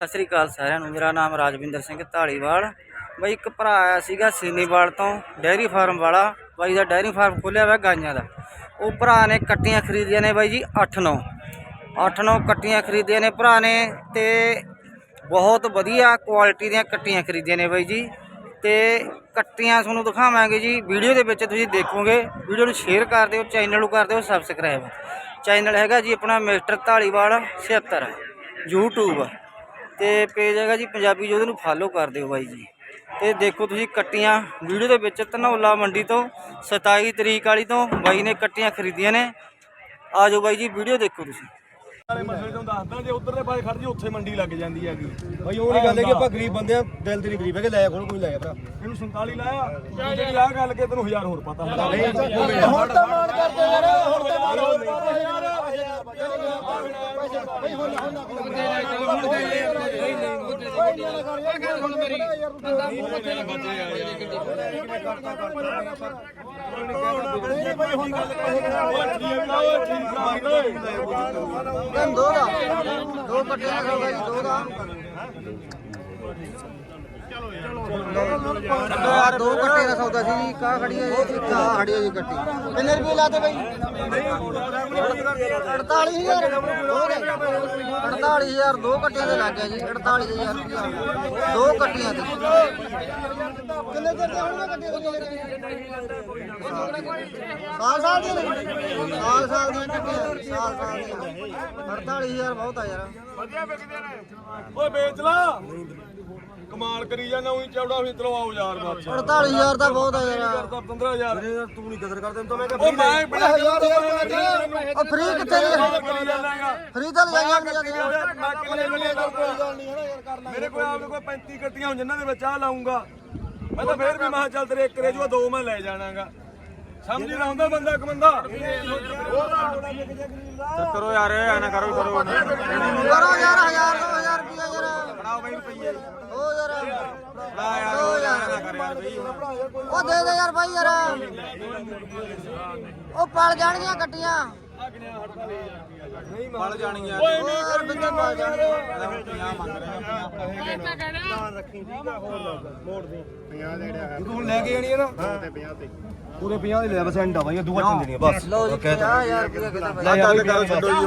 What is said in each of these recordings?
ਸਤਿ ਸ੍ਰੀ ਅਕਾਲ ਸਾਰਿਆਂ ਨੂੰ। ਮੇਰਾ ਨਾਮ ਰਾਜਵਿੰਦਰ ਸਿੰਘ ਢਾਲੀਵਾਲ ਬਾਈ ਇੱਕ ਭਰਾ ਆਇਆ ਸੀਗਾ ਸੀਨੀਵਾਲ ਤੋਂ, ਡੈਰੀ ਫਾਰਮ ਵਾਲਾ। ਬਾਈ ਦਾ ਡੈਰੀ ਫਾਰਮ ਖੋਲਿਆ ਹੋਇਆ ਗਾਈਆਂ ਦਾ। ਉਹ ਭਰਾ ਨੇ ਕੱਟੀਆਂ ਖਰੀਦੀਆਂ ਨੇ ਬਾਈ ਜੀ 8-9 8-9 ਕੱਟੀਆਂ ਖਰੀਦੀਆਂ ਨੇ ਭਰਾ ਨੇ ਤੇ ਬਹੁਤ ਵਧੀਆ ਕੁਆਲਿਟੀ ਦੀਆਂ ਕੱਟੀਆਂ ਖਰੀਦੀਆਂ ਨੇ ਬਾਈ ਜੀ। ਤੇ ਕੱਟੀਆਂ ਤੁਹਾਨੂੰ ਦਿਖਾਵਾਂਗੇ ਜੀ। ਵੀਡੀਓ ਦੇ ਵਿੱਚ ਤੁਸੀਂ ਦੇਖੋਗੇ। ਵੀਡੀਓ ਨੂੰ ਸ਼ੇਅਰ ਕਰ ਦਿਓ ਚੈਨਲ ਨੂੰ ਕਰ ਦਿਓ ਸਬਸਕ੍ਰਾਈਬ ਚੈਨਲ ਹੈਗਾ ਜੀ ਆਪਣਾ ਮਿਸਟਰ ਢਾਲੀਵਾਲ 76 YouTube ਤੇ ਪੇਜ ਹੈਗਾ ਜੀ ਪੰਜਾਬੀ ਜੋਧ ਨੂੰ ਫਾਲੋ ਕਰ ਦਿਓ ਬਾਈ ਜੀ। ਤੇ ਦੇਖੋ ਤੁਸੀਂ ਕੱਟੀਆਂ ਵੀਡੀਓ ਦੇ ਵਿੱਚ ਧਨੌਲਾ ਮੰਡੀ ਤੋਂ 27 ਤਰੀਕ ਵਾਲੀ ਤੋਂ ਬਾਈ ਨੇ ਕੱਟੀਆਂ ਖਰੀਦੀਆਂ ਨੇ। ਆਜੋ ਬਾਈ ਜੀ ਵੀਡੀਓ ਦੇਖੋ ਤੁਸੀਂ। ਵਾਲੇ ਮਸਲੇ ਤੋਂ ਦੱਸਦਾ ਜੇ ਉਧਰਲੇ ਪਾਸੇ ਖੜ ਜੀ ਉੱਥੇ ਮੰਡੀ ਲੱਗ ਜਾਂਦੀ ਹੈਗੀ। ਭਾਈ ਉਹ ਨਹੀਂ ਗੱਲ ਹੈ ਕਿ ਆਪਾਂ ਗਰੀਬ ਬੰਦੇ ਆ ਦਿਲ ਤੇ ਨਹੀਂ ਗਰੀਬ ਹੈ ਕਿ ਲੈ ਕੋਲ ਕੋਈ ਲੈ ਭਰਾ ਇਹਨੂੰ 47 ਲਾਇਆ ਜਿਹੜੀ ਆਹ ਗੱਲ ਕਿ ਤੈਨੂੰ ਹਜ਼ਾਰ ਹੋਰ ਪਤਾ ਹੁੰਦਾ। ਹੁਣ ਤਾਂ ਮਾਣ ਕਰਦੇ ਯਾਰ ਹੁਣ ਤਾਂ ਮਾਣ ਕਰਦੇ ਯਾਰ। ਦੋ ਦਾ ਦੋ ਕੱਟੀਆਂ ਖਾਂਦਾ ਜੀ ਦੋ ਦਾ ਯਾਰ ਦੋ ਕੱਟੇ ਦਾ ਸੌਦਾ ਸੀ ਜੀ ਕਾ ਖੜੀ ਹੈ ਜੀ ਇੱਕ ਖੜੀ ਹੈ ਜੀ ਕੱਟੀ ਕਿੰਨੇ ਰੁਪਏ ਲਾਤੇ ਬਾਈ 48000 48000 ਦੋ ਕੱਟੀਆਂ ਦੇ ਲੱਗ ਗਿਆ ਜੀ 48000 ਰੁਪਇਆ ਦੋ ਕੱਟੀਆਂ ਦੇ ਕਿੰਨੇ ਚਿਰ ਦੇ ਹੋਣਗੇ ਕੱਟੀਆਂ ਸਾਲ ਸਾਲ ਦੀਆਂ ਸਾਲ ਸਾਲ ਦੀਆਂ। ਕੱਟੀਆਂ ਸਾਲ ਸਾਲ ਦੀਆਂ 48000 ਬਹੁਤ ਆ ਯਾਰ ਓਏ ਵੇਚ ਲਾ। ਕਮਾਲ ਕਰੀ ਜਾਂਦਾ। ਉਹੀ ਚੌੜਾ ਵੀ ਚਲੋ ਆਓ ਯਾਰ ਬਸ। 48000 ਦਾ ਬਹੁਤ ਆ ਯਾਰ। ਕਰਦਾ 15000 ਤੂੰ ਨਹੀਂ ਕਦਰ ਕਰਦਾ ਤਾਂ ਮੈਂ ਉਹ ਮੈਂ ਬੜਾ ਯਾਰ ਯਾਰ ਉਹ ਫ੍ਰੀ ਕਿੱਥੇ ਨੇ ਕਰੀ ਫ੍ਰੀ ਤਾਂ ਲਗਾਈਆਂ ਨਹੀਂ ਜਾਂਦੀਆਂ ਮੈਂ ਕਿੰਨੇ ਮਿਲੇ ਮੇਰੇ ਕੋਲ ਆਪ ਕੋਈ 35 ਕੱਟੀਆਂ ਹੋਣ ਜਿਨ੍ਹਾਂ ਦੇ ਵਿੱਚ ਆ ਲਾਉਂਗਾ ਮੈਂ ਤਾਂ ਫੇਰ ਵੀ ਮੈਂ ਕਿਹਾ ਚੱਲ ਤੇਰੇ ਇੱਕ ਰੇਜੂਆ ਦੋ ਮੈਂ ਲੈ ਜਾਣਾਗਾ। ਸਮਝ ਨਾ ਆਉਂਦਾ ਬੰਦਾ ਇੱਕ ਬੰਦਾ? ਕਰੋ ਯਾਰ ਐ ਨਾ ਕਰੋ ਕਰੋ ਕਰੋ ਯਾਰ 1000 2000 ਫੜਾਓ ਬਾਈ ਰੁਪਈਏ। ਉਹ ਯਾਰ ਫੜਾ ਯਾਰ ਉਹ ਯਾਰ ਨਾ ਕਰ ਯਾਰ ਬਈ। ਉਹ ਦੇ ਦੇ ਯਾਰ ਭਾਈ ਯਾਰ। ਉਹ ਪਲ ਜਾਣਗੀਆਂ ਕੱਟੀਆਂ ਫੜ ਜਾਣਗੀਆਂ। ਉਹ ਯਾਰ ਬਿੰਦੇ ਪਲ ਜਾਣਗੀਆਂ। ਤੂੰ ਹੁਣ ਲੈ ਕੇ ਜਾਣੀ ਹੈ ਨਾ? ਪੂਰੇ 50 ਦੇ ਲੈ ਬਸ ਐਂਡ ਆ ਬਾਈ ਦੂਆ ਚੰਦ ਦੇਣੀ ਬਸ। ਲਓ ਜੀ 50000 ਰੁਪਇਆ ਕਿਤਾ ਲੈ ਗੱਲ ਕਰ ਛੱਡੋ ਜੀ।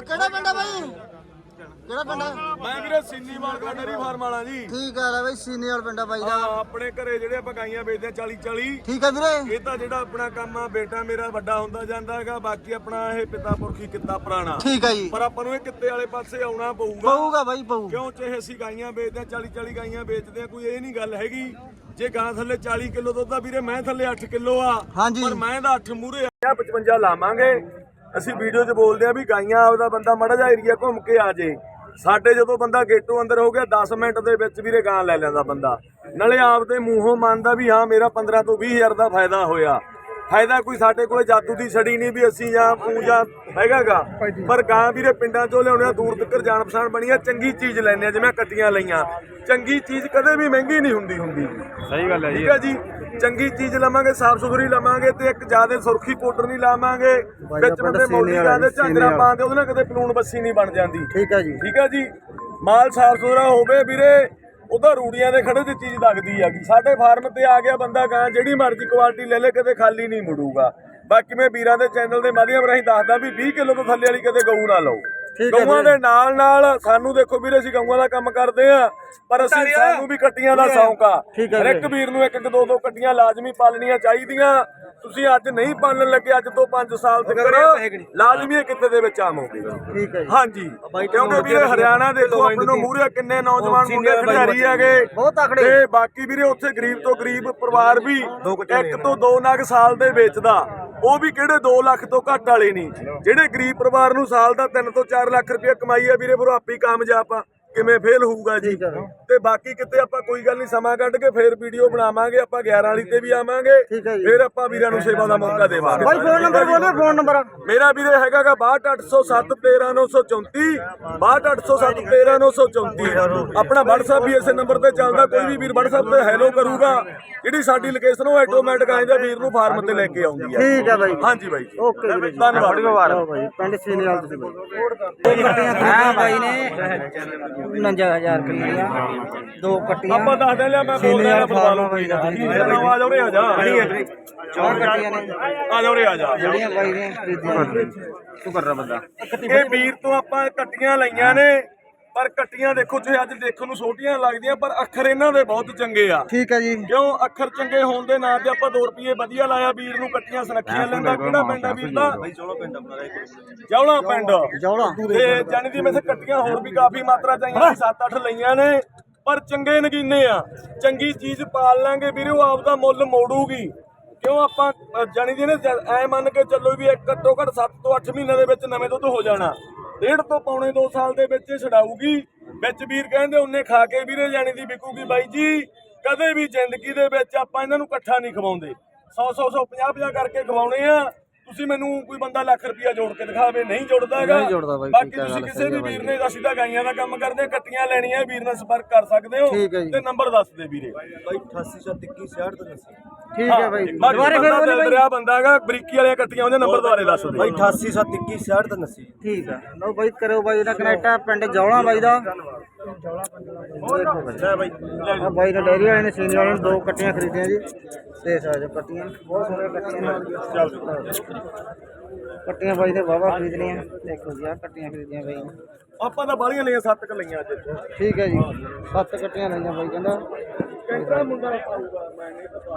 ਕਿਹੜਾ ਪਿੰਡ ਆ ਭਾਈ ਕਿਹੜਾ ਪਿੰਡ ਆ? ਮੈਂ ਵੀਰੇ ਸਿੰਨੀ ਮਾਰਕਾ ਡੈਰੀ ਫਾਰਮ ਵਾਲਾ ਜੀ। ਠੀਕ ਆ ਲੈ ਭਾਈ ਸੀਨੀਅਰ ਪਿੰਡ ਆ ਹਾਂ, ਦਾ? ਆਪਣੇ ਘਰੇ ਜਿਹੜੇ ਆਪਾਂ ਗਾਈਆਂ ਵੇਚਦੇ ਆ 40 40 ਠੀਕ ਆ ਵੀਰੇ। ਇਹ ਤਾਂ ਜਿਹੜਾ ਆਪਣਾ ਕੰਮ ਆ ਬੇਟਾ ਮੇਰਾ ਵੱਡਾ ਹੁੰਦਾ ਜਾਂਦਾ ਹੈਗਾ ਬਾਕੀ ਆਪਣਾ ਇਹ ਪਿਤਾ ਪੁਰਖੀ ਕਿੱਤਾ ਪੁਰਾਣਾ। ਠੀਕ ਆ ਜੀ। ਪਰ ਆਪਾਂ ਨੂੰ ਇਹ ਕਿੱਤੇ ਵਾਲੇ ਪਾਸੇ ਆਉਣਾ ਪਊਗਾ। ਪਊਗਾ ਭਾਈ ਪਊ। ਕਿਉਂ? ਚਾਹੇ ਅਸੀਂ ਗਾਈਆਂ ਵੇਚਦੇ ਆ 40 40 ਗਾਈਆਂ ਵੇਚਦੇ ਆ ਕੋਈ ਇਹ ਨਹੀਂ ਗੱਲ ਹੈਗੀ ਜੇ ਗਾਂ ਥੱਲੇ 40 ਕਿਲੋ ਦੁੱਧ ਆ ਵੀਰੇ ਮੈਂ ਥੱਲੇ 8 ਕਿਲੋ ਆ। ਹਾਂਜੀ। ਪਰ ਮੈਂ ਦਾ 8 ਮੂਰੇ ਆ। 55 ਲਾਵਾਂਗੇ। ਅਸੀਂ ਵੀਡੀਓ 'ਚ ਬੋਲਦੇ ਆ ਵੀ ਗਾਈਆਂ ਆਪਦਾ ਬੰਦਾ ਮੜਾ ਜਾ ਏਰੀਆ ਘੁੰਮ ਕੇ ਆ ਜੇ। ਸਾਡੇ ਜਦੋਂ ਬੰਦਾ ਗੇਟੋਂ ਅੰਦਰ ਹੋ ਗਿਆ 10 ਮਿੰਟ ਦੇ ਵਿੱਚ ਵੀਰੇ ਗਾਂ ਲੈ ਲੈਂਦਾ ਬੰਦਾ। ਨਾਲੇ ਆਪਦੇ ਮੂੰਹੋਂ ਮੰਨਦਾ ਵੀ ਹਾਂ ਮੇਰਾ 15 ਤੋਂ 20 ਹਜ਼ਾਰ ਦਾ ਫਾਇਦਾ ਹੋਇਆ। ਫਾਇਦਾ ਕੋਈ ਸਾਡੇ ਕੋਲੇ ਜਾਦੂ ਦੀ ਛੜੀ ਨਹੀਂ ਵੀ ਅਸੀਂ ਜਾਂ ਪੂਜਾ ਹੈਗਾਗਾ। ਪਰ ਗਾਂ ਵੀਰੇ ਪਿੰਡਾਂ ਚੋਂ ਲਿਆਉਣੇ ਆ ਦੂਰ ਤੱਕ ਜਾਣ ਪਛਾਣ ਬਣੀ ਆ ਚੰਗੀ ਚੀਜ਼ ਲੈਣੇ ਆ ਜਿਵੇਂ ਕੱਟੀਆਂ ਲਈਆਂ। ਚੰਗੀ ਚੀਜ਼ ਕਦੇ ਵੀ ਮਹਿੰਗੀ ਨਹੀਂ ਹੁੰਦੀ ਹੁੰਦੀ। ਸਹੀ ਗੱਲ ਹੈ ਠੀਕ ਹੈ ਜੀ? ਚੰਗੀ ਚੀਜ਼ ਲਵਾਂਗੇ ਸਾਫ਼ ਸੁਥਰੀ ਲਵਾਂਗੇ ਤੇ ਇੱਕ ਜ਼ਿਆਦਾ ਸੁਰਖੀ ਪਾਊਡਰ ਨਹੀਂ ਲਾਵਾਂਗੇ। ਵਿੱਚ ਬੰਦੇ ਮੌਲੀ ਜਾਂਦੇ ਝਾਂਜਰਾ ਪਾਉਂਦੇ ਉਹਦੇ ਨਾਲ ਕਦੇ ਪਲੂਣ ਬੱਸੀ ਨਹੀਂ ਬਣ ਜਾਂਦੀ। ਠੀਕ ਆ ਜੀ। ਠੀਕ ਹੈ ਜੀ? ਮਾਲ ਸਾਫ਼ ਸੁਥਰਾ ਹੋਵੇ ਵੀਰੇ ਉਹਦਾ ਰੂੜੀਆਂ ਦੇ ਖੜੇ ਤੇ ਚੀਜ਼ ਲੱਗਦੀ ਹੈਗੀ। ਸਾਡੇ ਫਾਰਮ ਤੇ ਆ ਗਿਆ ਬੰਦਾ ਗਾਂ ਜਿਹੜੀ ਮਰਜ਼ੀ ਕੁਆਲਿਟੀ ਲੈ ਲੈ ਕਦੇ ਖਾਲੀ ਨਹੀਂ ਮੁੜੂਗਾ। ਬਾਕੀ ਮੈਂ ਵੀਰਾਂ ਦੇ ਚੈਨਲ ਦੇ ਮਾਧਿਅਮ ਰਾਹੀਂ ਦੱਸਦਾ ਵੀ 20 ਕਿਲੋ ਤੋਂ ਥੱਲੇ ਵਾਲੀ ਕਦੇ ਗਊ ਨਾ ਲਓ। ਗਊਆਂ ਦੇ ਨਾਲ ਨਾਲ ਸਾਨੂੰ ਦੇਖੋ ਵੀਰੇ ਅਸੀਂ ਗਊਆਂ ਦਾ ਕੰਮ ਕਰਦੇ ਆ ਪਰ ਅਸੀਂ ਸਾਨੂੰ ਵੀ ਕੱਟੀਆਂ ਦਾ ਸ਼ੌਂਕ ਆ। ਹਰ ਇੱਕ ਵੀਰ। ਨੂੰ ਇੱਕ ਇੱਕ ਦੋ ਦੋ ਕੱਟੀਆਂ ਲਾਜ਼ਮੀ ਪਾਲਣੀਆਂ ਚਾਹੀਦੀਆਂ। ਤੁਸੀਂ ਅੱਜ ਨਹੀਂ ਪਾਲਣ ਲੱਗੇ ਅੱਜ ਤੋਂ 5 ਸਾਲ ਤੱਕ ਲਾਜ਼ਮੀ ਇਹ ਕਿੱਤੇ ਦੇ ਵਿੱਚ ਆਮੋਗੇ ਠੀਕ ਹੈ ਜੀ। ਹਾਂਜੀ। ਕਿਉਂਕਿ ਵੀਰੇ ਹਰਿਆਣਾ ਦੇਖੋ ਆਪਣੇ ਨੂੰ ਮੂਹਰੇ ਕਿੰਨੇ ਨੌਜਵਾਨ ਮੁੰਡੇ ਖਿਡਾਰੀ ਹੈਗੇ। ਬਹੁਤ ਤਕੜੇ। ਤੇ ਬਾਕੀ ਵੀਰੇ ਉੱਥੇ ਗਰੀਬ ਤੋਂ ਗਰੀਬ ਪਰਿਵਾਰ ਵੀ ਇੱਕ ਤੋਂ ਦੋ। ਨਗ ਸਾਲ ਦੇ ਵੇਚਦਾ। ਉਹ ਵੀ ਕਿਹੜੇ 2 ਲੱਖ ਤੋਂ ਘੱਟ ਵਾਲੇ ਨਹੀਂ। ਜਿਹੜੇ ਗਰੀਬ ਪਰਿਵਾਰ ਨੂੰ ਸਾਲ ਦਾ 3 ਤੋਂ 4 ਲੱਖ ਰੁਪਏ ਕਮਾਈ ਆ, ਵੀਰੇ, ਫਿਰ ਉਹ ਹੀ ਕਾਮਯਾਬ ਆ। ਕਿਵੇਂ ਫੇਲ ਹੋਊਗਾ ਜੀ? ਤੇ ਬਾਕੀ ਕਿਤੇ ਆਪਾਂ ਕੋਈ ਗੱਲ ਨਹੀਂ ਸਮਾਂ ਕੱਢ ਕੇ ਫੇਰ ਵੀਡੀਓ ਬਣਾਵਾਂਗੇ ਆਪਾਂ 11 ਵਾਲੀ ਤੇ ਵੀ ਆਵਾਂਗੇ। ਹੈ। ਫੇਰ ਆਪਾਂ ਵੀਰਾਂ ਨੂੰ ਸੇਵਾ ਦਾ ਮੌਕਾ ਦੇਵਾਂਗੇ। ਬਾਈ ਫੋਨ ਨੰਬਰ ਬੋਲਿਓ ਫੋਨ ਨੰਬਰ ਮੇਰਾ ਵੀਰੇ ਹੈਗਾਗਾ 6280713934 6280713934 ਆਪਣਾ WhatsApp ਵੀ ਇਸੇ ਨੰਬਰ ਤੇ ਚੱਲਦਾ ਕੋਈ ਵੀ ਵੀਰ WhatsApp ਤੇ ਹੈਲੋ ਕਰੂਗਾ ਜਿਹੜੀ ਸਾਡੀ ਲੋਕੇਸ਼ਨ ਉਹ ਆਟੋਮੈਟਿਕ ਆਂਦਾ ਵੀਰ ਨੂੰ ਫਾਰਮ ਤੇ ਲੈ ਕੇ ਆਉਂਦੀ ਹੈ ਠੀਕ ਹੈ ਬਾਈ। ਹਾਂਜੀ ਬਾਈ। ਓਕੇ ਵੀਰੇ। ਧੰਨਵਾਦ। ਲਓ ਬਾਈ ਪਿੰਡ ਸੀਨੀਵਾਲ ਤੁਸੀਂ ਬਾਈ। ਖਰੀਦੀਆਂ ਬਾਈ ਨੇ। 49000 ਰੁਪਏ ਦੀਆਂ ਦੋ ਕੱਟੀਆਂ ਆਪਾਂ ਦੱਸ ਦੇ ਲਿਆ ਮੈਂ ਬੋਲ ਸੀਨੀਵਾਲ ਰਿਹਾ ਫਾਰਮ ਬਾਈ ਦਾ ਆ ਜਾ ਉਰੇ ਆ ਜਾ। ਚਾਰ ਕੱਟੀਆਂ ਨੇ। ਆ ਜਾ ਉਰੇ ਆ ਜਾ। ਜਿਹੜੀਆਂ ਬਾਈ ਨੇ ਖਰੀਦੀਆਂ ਤੂੰ ਕਰ ਰਿਹਾ ਬੰਦਾ। ਇਹ ਵੀਰ ਤੋਂ ਆਪਾਂ ਕੱਟੀਆਂ ਲਈਆਂ ਨੇ। ਪਰ ਕੱਟੀਆਂ ਦੇਖੋ ਜੇ ਅੱਜ ਦੇਖਣ ਨੂੰ ਛੋਟੀਆਂ ਲੱਗਦੀਆਂ ਪਰ ਅੱਖਰ ਇਹਨਾਂ ਦੇ ਬਹੁਤ ਚੰਗੇ ਆ। ਠੀਕ ਹੈ ਜੀ। ਕਿਉਂ? ਅੱਖਰ ਚੰਗੇ ਹੋਣ ਦੇ ਨਾਂ ਤੇ ਆਪਾਂ 2 ਰੁਪਏ ਵਧੀਆ ਲਾਇਆ ਵੀਰ ਨੂੰ ਕੱਟੀਆਂ ਸੁਨੱਖੀਆਂ ਲੈਂਦਾ ਕਿਹੜਾ ਪਿੰਡ ਆ ਵੀਰ ਦਾ? ਜੌਲਾ ਪਿੰਡ। ਜੌਲਾ। ਤੇ ਜਾਨੀ ਦੀ ਮੈਥੇ ਕੱਟੀਆਂ ਹੋਰ ਵੀ ਕਾਫੀ ਮਾਤਰਾ ਚਾਹੀਆਂ 7-8 ਲਈਆਂ ਨੇ ਪਰ ਚੰਗੇ ਨਗੀਨੇ ਆ। ਚੰਗੀ ਚੀਜ਼ ਪਾਲ ਲਾਂਗੇ ਵੀਰੇ ਉਹ ਆਪਦਾ ਮੁੱਲ ਮੋੜੂਗੀ। ਕਿਉਂ ਆਪਾਂ ਜਾਣੀ ਦੀ ਨੇ ਐ ਮੰਨ ਕੇ ਚੱਲੋ ਵੀ ਇੱਕ ਘੱਟੋ ਘੱਟ 7 ਤੋਂ 8 ਮਹੀਨਿਆਂ ਦੇ ਵਿੱਚ ਨਵੇਂ ਦੁੱਧ ਹੋ ਜਾਣਾ। ਡੇਢ ਤੋਂ ਪੌਣੇ 2 ਸਾਲ ਦੇ ਵਿੱਚ ਛਡਾਊਗੀ। ਵਿੱਚ ਵੀਰ ਕਹਿੰਦੇ ਉਹਨੇ ਖਾ ਕੇ ਵੀਰੇ ਜਾਣੀ ਦੀ ਵਿਕੂਗੀ ਬਾਈ ਜੀ। ਕਦੇ ਵੀ ਜ਼ਿੰਦਗੀ ਦੇ ਵਿੱਚ ਆਪਾਂ ਇਹਨਾਂ ਨੂੰ ਇਕੱਠਾ ਨਹੀਂ ਖਵਾਉਂਦੇ। 100 100 100 50 50 ਕਰਕੇ ਖਵਾਉਣੇ ਆ। ਤੁਸੀਂ ਮੈਨੂੰ ਕੋਈ ਬੰਦਾ ਲੱਖ ਰੁਪਇਆ ਜੋੜ ਕੇ ਦਿਖਾਵੇ ਨਹੀਂ ਜੁੜਦਾ ਹੈਗਾ। ਨਹੀਂ ਜੁੜਦਾ ਬਾਈ, ਬਾਕੀ ਠੀਕ ਹੈ ਤੁਸੀਂ ਗੱਲ, ਕਿਸੇ ਸਹੀ ਵੀ ਹੈ। ਵੀਰ ਨੇ ਅਸੀਂ ਤਾਂ ਗਾਈਆਂ ਦਾ ਕੰਮ ਕਰਦੇ ਹਾਂ ਕੱਟੀਆਂ ਲੈਣੀਆਂ ਵੀਰ ਨਾਲ ਸੰਪਰਕ ਕਰ ਸਕਦੇ ਹੋ ਠੀਕ ਹੈ ਜੀ। ਤੇ ਨੰਬਰ ਦੱਸ ਦੇ ਵੀਰੇ। ਬਾਈ 8861 ਤੋਂ ਦੱਸੀ ਠੀਕ ਹੈ ਬਾਈ। ਦੁਬਾਰੇ ਫਿਰ ਬੋਲੇ ਬਾਈ। ਰਿਹਾ ਬੰਦਾ ਹੈਗਾ ਬਰੀਕੀ ਵਾਲੀਆਂ ਕੱਟੀਆਂ ਉਹਦੇ ਨੰਬਰ ਦੁਬਾਰੇ ਦੱਸ ਦੇ ਬਾਈ 8861 ਤੋਂ ਦੱਸੀ ਠੀਕ ਆ ਲਓ ਬਾਈ ਕਰੋ ਬਾਈ ਦਾ ਕਨੈਕਟ ਪਿੰਡ ਜੌਲਾ ਬਾਈ ਦਾ। ਲੈ ਬਾਈ ਆ ਬਾਈ ਨੇ ਡੈਰੀ ਵਾਲੇ ਨੇ ਸੀਨੀ ਵਾਲੇ ਨੇ ਦੋ ਕੱਟੀਆਂ ਖਰੀਦੀਆਂ ਜੀ। ਤੇ ਸਾਜੋ ਕੱਟੀਆਂ। ਬਹੁਤ ਸੋਹਣੀਆਂ ਕੱਟੀਆਂ ਕੱਟੀਆਂ ਬਾਈ ਨੇ ਵਾਵਾ ਖਰੀਦ ਲਈਆਂ ਦੇਖੋ ਜੀ ਆ ਕੱਟੀਆਂ ਖਰੀਦੀਆਂ ਬਾਈ ਨੇ। ਆਪਾਂ ਤਾਂ ਬਾਲੀਆਂ ਲਈਆਂ ਸੱਤ ਕ ਲਈਆਂ ਅੱਜ। ਠੀਕ ਹੈ ਜੀ। ਸੱਤ ਕੱਟੀਆਂ ਲਈਆਂ ਬਾਈ ਕਹਿੰਦਾ। ਕਿਹੜਾ ਮੁੰਡਾ ਪਾਊਗਾ ਮੈਂ ਨਹੀਂ ਪਤਾ।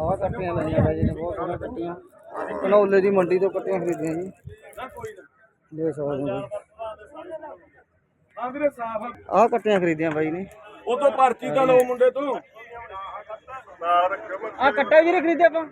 ਆਹ ਕੱਟੀਆਂ ਲਈਆਂ ਬਾਈ ਜੀ ਨੇ ਬਹੁਤ ਸੋਹਣੀਆਂ ਕੱਟੀਆਂ। ਕਨੌਲੇ ਦੀ ਮੰਡੀ ਤੋਂ ਕੱਟੀਆਂ ਖਰੀਦੀਆਂ ਜੀ। ਦੇਖ ਸਕਦੇ ਹੋ ਆ ਵੀਰੇ ਸਾਫ਼ ਆਹ ਕੱਟੀਆਂ ਖਰੀਦੀਆਂ ਬਾਈ ਨੇ। ਉਹ ਤੋਂ ਪਰਚੀ ਤਾਂ ਲਓ ਮੁੰਡੇ ਤੋਂ। ਆਹ ਕੱਟਾ ਵੀਰੇ ਖਰੀਦਿਆ ਆਪਾਂ।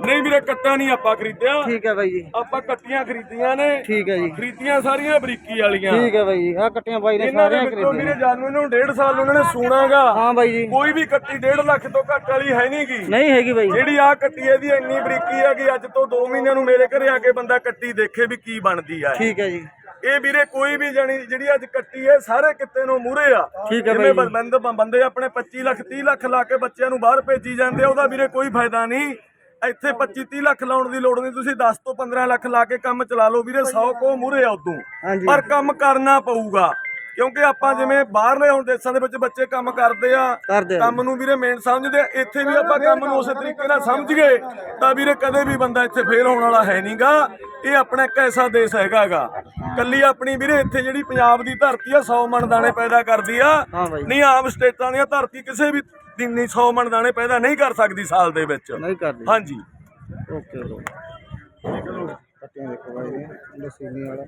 ਨਹੀਂ ਵੀਰੇ ਕੱਟਾ ਨਹੀਂ ਆਪਾਂ ਖਰੀਦਿਆ। ਠੀਕ ਹੈ ਬਾਈ ਜੀ। ਆਪਾਂ ਕੱਟੀਆਂ ਖਰੀਦੀਆਂ ਨੇ। ਠੀਕ ਹੈ ਜੀ। ਖਰੀਦੀਆਂ ਸਾਰੀਆਂ ਬਰੀਕੀ ਵਾਲੀਆਂ। ਠੀਕ ਹੈ ਬਾਈ ਜੀ ਆਹ ਕੱਟੀਆਂ ਬਾਈ ਨੇ ਇਹਨਾਂ ਦੇ ਸਾਰੀਆਂ ਵਿੱਚੋਂ ਵੀਰੇ ਖਰੀਦੀਆਂ। ਜਾਨੂ ਇਹਨਾਂ ਨੂੰ ਡੇਢ ਸਾਲ ਉਹਨਾਂ ਨੇ ਸੂਣਾਗਾ। ਹਾਂ ਬਾਈ ਜੀ। ਕੋਈ ਵੀ ਕੱਟੀ 1.5 ਲੱਖ ਤੋਂ ਘੱਟ ਵਾਲੀ ਹੈ ਨਹੀਂਗੀ ਨਹੀਂ ਹੈਗੀ ਬਾਈ। ਜਿਹੜੀ ਆ ਕੱਟੀ ਇਹਦੀ ਇੰਨੀ ਬਰੀਕੀ ਆ ਕਿ ਅੱਜ ਤੋਂ 2 ਮਹੀਨਿਆਂ ਨੂੰ ਮੇਰੇ ਘਰੇ ਆ ਕੇ ਬੰਦਾ ਕੱਟੀ ਦੇਖੇ ਵੀ ਕੀ ਬਣਦੀ ਆ। ਠੀਕ ਹੈ ਜੀ। ਇਹ ਵੀਰੇ ਕੋਈ ਵੀ ਜਾਣੀ ਜਿਹੜੀ ਅੱਜ ਕੱਟੀ ਹੈ ਸਾਰੇ ਕਿਤੇ ਨੂੰ ਮੂਰੇ ਆ। ਠੀਕ ਹੈ ਜਿਵੇਂ ਬਾਈ ਜੀ। ਬੰਦ ਬੰਦੇ ਆਪਣੇ 25 ਲੱਖ 30 ਲੱਖ ਲਾ ਕੇ ਬੱਚਿਆਂ ਨੂੰ ਬਾਹਰ ਭੇਜੀ ਜਾਂਦੇ ਆ ਉਹਦਾ ਵੀਰੇ ਕੋਈ ਫਾਇਦਾ ਨਹੀਂ। ਇੱਥੇ 25 30 ਲੱਖ ਲਾਉਣ ਦੀ ਲੋੜ ਨਹੀਂ ਤੁਸੀਂ 10 ਤੋਂ 15 ਲੱਖ ਲਾ ਕੇ ਕੰਮ ਚਲਾ ਲਓ ਵੀਰੇ 100 ਕੋ ਮੂਰੇ ਆ ਉਦੋਂ। ਪਰ ਕੰਮ ਕਰਨਾ ਪਊਗਾ ਕਿਉਂਕਿ ਆਪਾਂ ਜਿਵੇਂ ਬਾਹਰਲੇ ਹੁਣ ਦੇਸ਼ਾਂ ਦੇ ਵਿੱਚ ਬੱਚੇ ਕੰਮ ਕਰਦੇ ਆ ਕੰਮ ਨੂੰ ਵੀਰੇ ਮੇਨ ਸਮਝਦੇ ਆ ਇੱਥੇ ਵੀ ਆਪਾਂ ਕੰਮ ਨੂੰ ਉਸੇ ਤਰੀਕੇ ਨਾਲ ਸਮਝ ਗਏ ਤਾਂ ਵੀਰੇ ਕਦੇ ਵੀ ਬੰਦਾ ਇੱਥੇ ਫੇਲ ਹੋਣ ਵਾਲਾ ਹੈ ਨਹੀਂਗਾ ਇਹ ਆਪਣਾ ਇੱਕ ਐਸਾ ਦੇਸ਼ ਹੈਗਾਗਾ ਕੱਲੀ ਆਪਣੀ ਵੀਰੇ ਇੱਥੇ ਜਿਹੜੀ ਪੰਜਾਬ ਦੀ ਧਰਤੀ ਆ 100 ਮਣ ਦਾਣੇ ਪੈਦਾ ਕਰਦੀ ਆ। ਨਹੀਂ ਆਮ ਸਟੇਟਾਂ ਦੀਆਂ ਧਰਤੀ ਕਿਸੇ ਵੀ ਦਿਨ ਨਹੀਂ 100 ਮਣ ਦਾਣੇ ਪੈਦਾ ਨਹੀਂ ਕਰ ਸਕਦੀ ਸਾਲ ਦੇ ਵਿੱਚ। ਨਹੀਂ ਕਰਦੇ। ਹਾਂਜੀ। ਓਕੇ ਓਕੇ ਕੱਟੀਆਂ ਦੇਖੋ ਬਾਈ ਨੇ ਲਸੀਨੀ ਵਾਲਾ।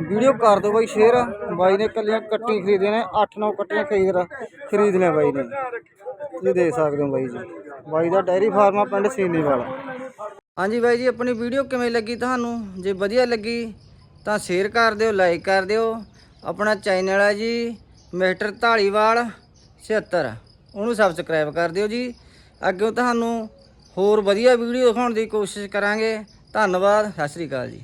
ਵੀਡੀਓ ਕਰ ਦਿਓ ਬਾਈ ਸ਼ੇਅਰ ਬਾਈ ਨੇ ਕੱਲੀਆਂ ਕੱਟੀ ਖਰੀਦੀਆਂ ਨੇ 8-9 ਕੱਟੀਆਂ ਖਰੀਦ ਰ- ਖਰੀਦ ਲਿਆ ਬਾਈ ਨੇ। ਤੁਸੀਂ ਦੇਖ ਸਕਦੇ ਹੋ ਬਾਈ ਜੀ। ਬਾਈ ਦਾ ਡੈਰੀ ਫਾਰਮ ਪਿੰਡ ਸੀਨੀ ਵਾਲਾ। ਹਾਂਜੀ ਬਾਈ ਜੀ ਆਪਣੀ ਵੀਡੀਓ ਕਿਵੇਂ ਲੱਗੀ ਤੁਹਾਨੂੰ? ਜੇ ਵਧੀਆ ਲੱਗੀ ਤਾਂ ਸ਼ੇਅਰ ਕਰ ਦਿਓ ਲਾਈਕ ਕਰ ਦਿਓ। ਆਪਣਾ ਚੈਨਲ ਹੈ ਜੀ ਮਿਸਟਰ ਢਾਲੀਵਾਲ 76 ਉਹਨੂੰ ਸਬਸਕ੍ਰਾਈਬ ਕਰ ਦਿਓ ਜੀ। ਅੱਗੇ ਤੁਹਾਨੂੰ ਹੋਰ ਵਧੀਆ ਵੀਡੀਓ ਦਿਖਾਉਣ ਦੀ ਕੋਸ਼ਿਸ਼ ਕਰਾਂਗੇ। ਧੰਨਵਾਦ। ਸਤਿ ਸ੍ਰੀ ਅਕਾਲ ਜੀ।